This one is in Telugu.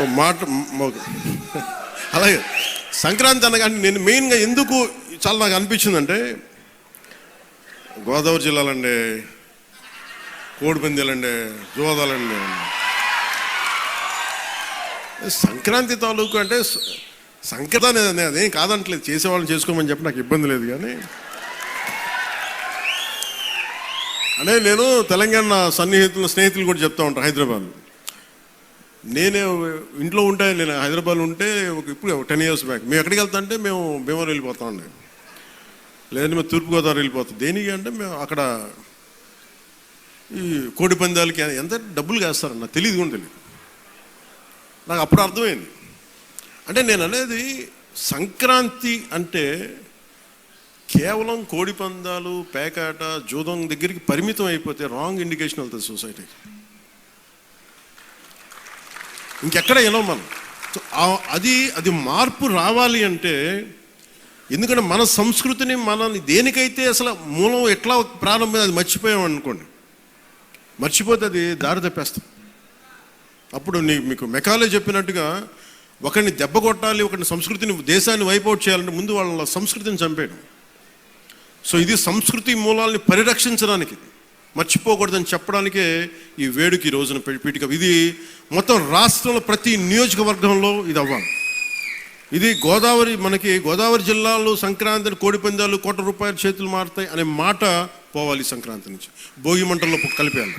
ఓ మాట అలాగే. సంక్రాంతి అనగానే నేను మెయిన్గా ఎందుకు చాలా నాకు అనిపించిందంటే గోదావరి జిల్లాలండి కోడిపందిలండి జోదాలండి సంక్రాంతి తాలూకు అంటే సంక్రాంతి అనేది అదేం కాదంటలేదు. చేసేవాళ్ళని చేసుకోమని చెప్పి నాకు ఇబ్బంది లేదు కానీ. అంటే నేను తెలంగాణ సన్నిహితులు స్నేహితులు కూడా చెప్తా ఉంటాను హైదరాబాద్ నేనే ఇంట్లో ఉంటే నేను హైదరాబాద్ ఉంటే ఒక ఇప్పుడు టెన్ ఇయర్స్ బ్యాక్ మేము ఎక్కడికి వెళ్తా అంటే మేము భీమవరం వెళ్ళిపోతా ఉండే లేదంటే మేము తూర్పుగోదావరి వెళ్ళిపోతాం. దేనికి అంటే మేము అక్కడ ఈ కోడి పందాలకి ఎంత డబ్బులు కాస్తారన్న తెలియదు కూడా తెలియదు నాకు అప్పుడు అర్థమైంది. అంటే నేను అనేది సంక్రాంతి అంటే కేవలం కోడి పందాలు పేకాట జూదం దగ్గరికి పరిమితం అయిపోతే రాంగ్ ఇండికేషన్ వెళ్తుంది సొసైటీకి ఇంకెక్కడ వెళ్ళం మనం. సో అది అది మార్పు రావాలి అంటే ఎందుకంటే మన సంస్కృతిని మనల్ని దేనికైతే అసలు మూలం ఎట్లా ప్రారంభం అది మర్చిపోయాం అనుకోండి. మర్చిపోతే అది దారి తప్పేస్తాం అప్పుడు నీ మీకు మెకాలే చెప్పినట్టుగా ఒకరిని దెబ్బ కొట్టాలి ఒకరిని సంస్కృతిని దేశాన్ని వైపౌట్ చేయాలంటే ముందు వాళ్ళ సంస్కృతిని చంపేయడం. సో ఇది సంస్కృతి మూలాల్ని పరిరక్షించడానికి మర్చిపోకూడదని చెప్పడానికే ఈ వేడుక ఈ రోజున పీ- పీఠిక. ఇది మొత్తం రాష్ట్రంలో ప్రతి నియోజకవర్గంలో ఇది అవ్వాలి. ఇది గోదావరి మనకి గోదావరి జిల్లాలో సంక్రాంతిని కోడిపందాలు కోట్ల రూపాయల చేతులు మారుతాయి అనే మాట పోవాలి సంక్రాంతి నుంచి. భోగి మంటల్లో కలిపేయాలి.